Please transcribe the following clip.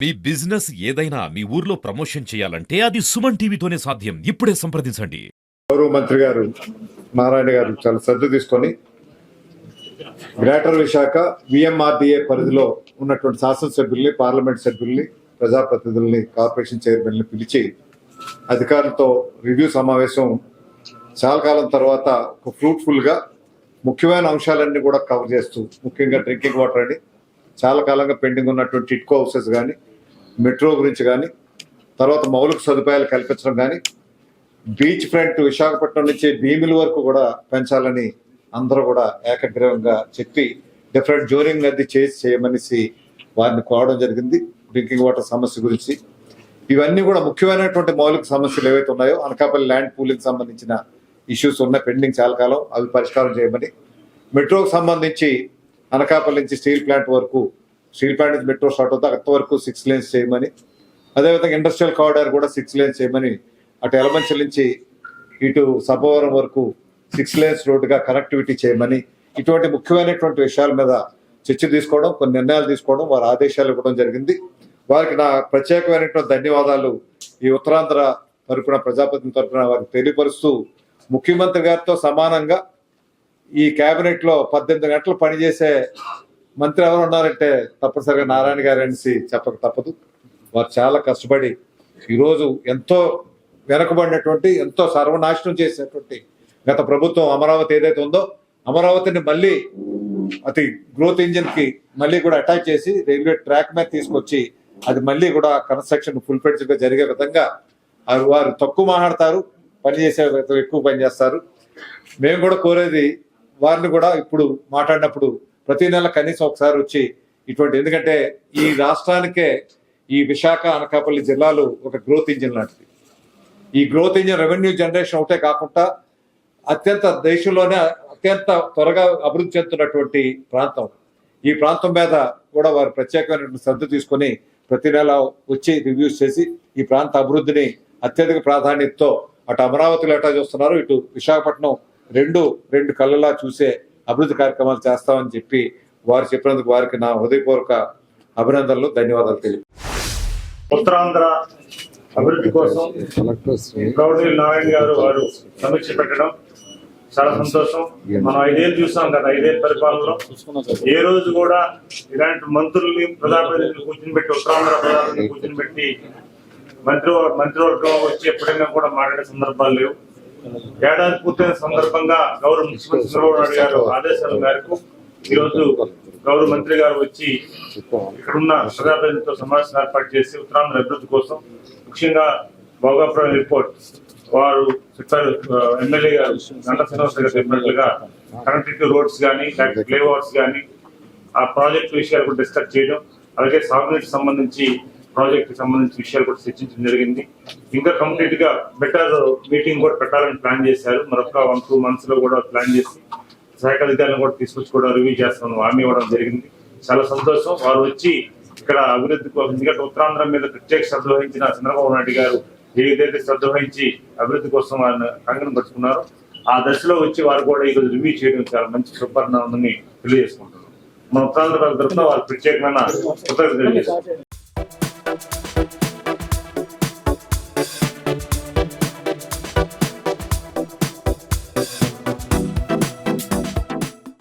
మీ business ఏదైనా మీ ఊర్లో promotion చేయాలంటే అది సుమన్ టీవీతోనే సాధ్యం. ఇప్పుడే సంప్రదించండి. గౌరవ మంత్రి గారు నారాయణ గారు చాలా శ్రద్ధ తీసుకొని గ్రేటర్ విశాఖ విఎంఆర్డిఏ పరిధిలో ఉన్నటువంటి శాసనసభ్యుల్ని పార్లమెంట్ సభ్యుల్ని ప్రజాప్రతినిధుల్ని కార్పొరేషన్ చైర్మన్ని పిలిచి అధికారులతో రివ్యూ సమావేశం చాలా కాలం తర్వాత ఒక ఫ్రూట్ఫుల్గా ముఖ్యమైన అంశాలన్నీ కూడా కవర్ చేస్తూ ముఖ్యంగా డ్రింకింగ్ వాటర్ అని చాలా కాలంగా పెండింగ్ ఉన్నటువంటి టిట్కో హౌసెస్ కానీ మెట్రో గురించి కానీ తర్వాత మౌలిక సదుపాయాలు కల్పించడం కానీ బీచ్ ఫ్రంట్ విశాఖపట్నం నుంచి భీమిల వరకు కూడా పెంచాలని అందరూ కూడా ఏకగ్రీవంగా చెప్పి డిఫరెంట్ జోరింగ్ అది చేసి చేయమనేసి వారిని కోవడం జరిగింది. డ్రింకింగ్ వాటర్ సమస్య గురించి. ఇవన్నీ కూడా ముఖ్యమైనటువంటి మౌలిక సమస్యలు ఏవైతే ఉన్నాయో అనకాపల్లి ల్యాండ్ పూలింగ్ సంబంధించిన ఇష్యూస్ ఉన్నాయి పెండింగ్ చాలా కాలం అవి పరిష్కారం చేయమని. మెట్రోకి సంబంధించి అనకాపల్లి నుంచి స్టీల్ ప్లాంట్ వరకు స్టీల్ ప్లాంట్ నుంచి మెట్రో స్టార్ట్ అవుతుంది అంత వరకు సిక్స్ లేన్స్ చేయమని. అదేవిధంగా ఇండస్ట్రియల్ కారిడార్ కూడా సిక్స్ లేన్స్ చేయమని అటు ఎలమంచల్ నుంచి ఇటు సభవరం వరకు సిక్స్ లేన్స్ రోడ్డుగా కనెక్టివిటీ చేయమని ఇటువంటి ముఖ్యమైనటువంటి విషయాల మీద చర్చ తీసుకోవడం కొన్ని నిర్ణయాలు తీసుకోవడం వారి ఆదేశాలు ఇవ్వడం జరిగింది. వారికి నా ప్రత్యేకమైనటువంటి ధన్యవాదాలు ఈ ఉత్తరాంధ్ర తరఫున ప్రజాపతి తరఫున వారికి తెలియపరుస్తూ ముఖ్యమంత్రి గారితో సమానంగా ఈ కేబినెట్లో పద్దెనిమిది గంటలు పనిచేసే మంత్రి ఎవరు ఉన్నారంటే తప్పనిసరిగా నారాయణ గారు అనేసి చెప్పక తప్పదు. వారు చాలా కష్టపడి ఈరోజు ఎంతో వెనకబడినటువంటి ఎంతో సర్వనాశనం చేసినటువంటి గత ప్రభుత్వం అమరావతి ఏదైతే ఉందో అమరావతిని మళ్ళీ అతి గ్రోత్ ఇంజిన్కి మళ్ళీ కూడా అటాచ్ చేసి రైల్వే ట్రాక్ మీద తీసుకొచ్చి అది మళ్ళీ కూడా కన్స్ట్రక్షన్ ఫుల్ జరిగే విధంగా వారు వారు తక్కువ మాట్లాడతారు పని చేసే ఎక్కువ పని చేస్తారు. మేము కూడా కోరేది వారిని కూడా ఇప్పుడు మాట్లాడినప్పుడు ప్రతి నెల కనీసం ఒకసారి వచ్చి ఇటువంటి ఎందుకంటే ఈ రాష్ట్రానికే ఈ విశాఖ అనకాపల్లి జిల్లాలు ఒక గ్రోత్ ఇంజిన్ లాంటిది. ఈ గ్రోత్ ఇంజిన్ రెవెన్యూ జనరేషన్ ఒకటే కాకుండా అత్యంత దేశంలోనే అత్యంత త్వరగా అభివృద్ధి చెందుతున్నటువంటి ప్రాంతం. ఈ ప్రాంతం మీద కూడా వారు ప్రత్యేకమైనటువంటి శ్రద్ధ తీసుకొని ప్రతి నెల వచ్చి రివ్యూస్ చేసి ఈ ప్రాంత అభివృద్ధిని అత్యధిక ప్రాధాన్యతతో అటు అమరావతిలో ఎట్లా చూస్తున్నారు ఇటు విశాఖపట్నం రెండు రెండు కళ్ళలా చూసే అభివృద్ధి కార్యక్రమాలు చేస్తామని చెప్పి వారు చెప్పినందుకు వారికి నా హృదయపూర్వక అభినందనలు ధన్యవాదాలు తెలియ ఉత్తరాంధ్ర అభివృద్ధి కోసం గౌడీ నారాయణ గారు వారు సమీక్ష పెట్టడం చాలా సంతోషం. మనం ఐదేళ్ళు చూసాం కదా ఐదేళ్ళ పరిపాలనలో. ఏ రోజు కూడా ఇలాంటి మంత్రుల్ని ప్రధానమంత్రిని కూర్చుని పెట్టి ఉత్తరాంధ్ర ప్రధానమంత్రిని కూర్చుని పెట్టి మంత్రి మంత్రివర్గం వచ్చి ఎప్పుడైనా కూడా మాట్లాడే సందర్భాలు లేవు. ఏడాది పూర్తయిన సందర్భంగా గౌరవ ముఖ్యమంత్రి చంద్రబాబు నాయుడు గారు ఆదేశాల మేరకు ఈరోజు గౌరవ మంత్రి గారు వచ్చి ఇక్కడున్న ప్రజాప్రతినిధులతో సమావేశం ఏర్పాటు చేసి ఉత్తరాంధ్ర అభివృద్ధి కోసం ముఖ్యంగా భోగాపురం రిపోర్ట్ వారు చెప్పారు ఎమ్మెల్యే గారు గంట శ్రీనివాస గారు చెప్పినట్లుగా కనెక్టివిటీ రోడ్స్ కానీ లేకపోతే ఫ్లైఓవర్స్ కానీ ఆ ప్రాజెక్ట్ విషయాలు కూడా డిస్కస్ చేయడం అలాగే సాగునీటికి సంబంధించి ప్రాజెక్ట్ సంబంధించిన విషయాలు కూడా చర్చించడం జరిగింది. ఇంకా కంప్లీట్గా బెటర్ మీటింగ్ కూడా పెట్టాలని ప్లాన్ చేశారు. మరొక వన్ టూ మంత్స్లో కూడా ప్లాన్ చేసి శాఖ అధికారులను కూడా తీసుకొచ్చి కూడా రివ్యూ చేస్తాను హామీ ఇవ్వడం జరిగింది. చాలా సంతోషం. వారు వచ్చి ఇక్కడ అభివృద్ధి కోసం ఎందుకంటే ఉత్తరాంధ్ర మీద ప్రత్యేక శ్రద్ధ వహించిన చంద్రబాబు నాయుడు గారు ఏదైతే శ్రద్ధ వహించి అభివృద్ధి కోసం వారిని కంగనం పట్టుకున్నారో ఆ దశలో వచ్చి వారు కూడా ఈరోజు రివ్యూ చేయడం చాలా మంచి సుపరిణామని తెలియజేసుకుంటున్నారు మన ఉత్తరాంధ్ర తరఫున వారు ప్రత్యేకమైన కృతజ్ఞతలు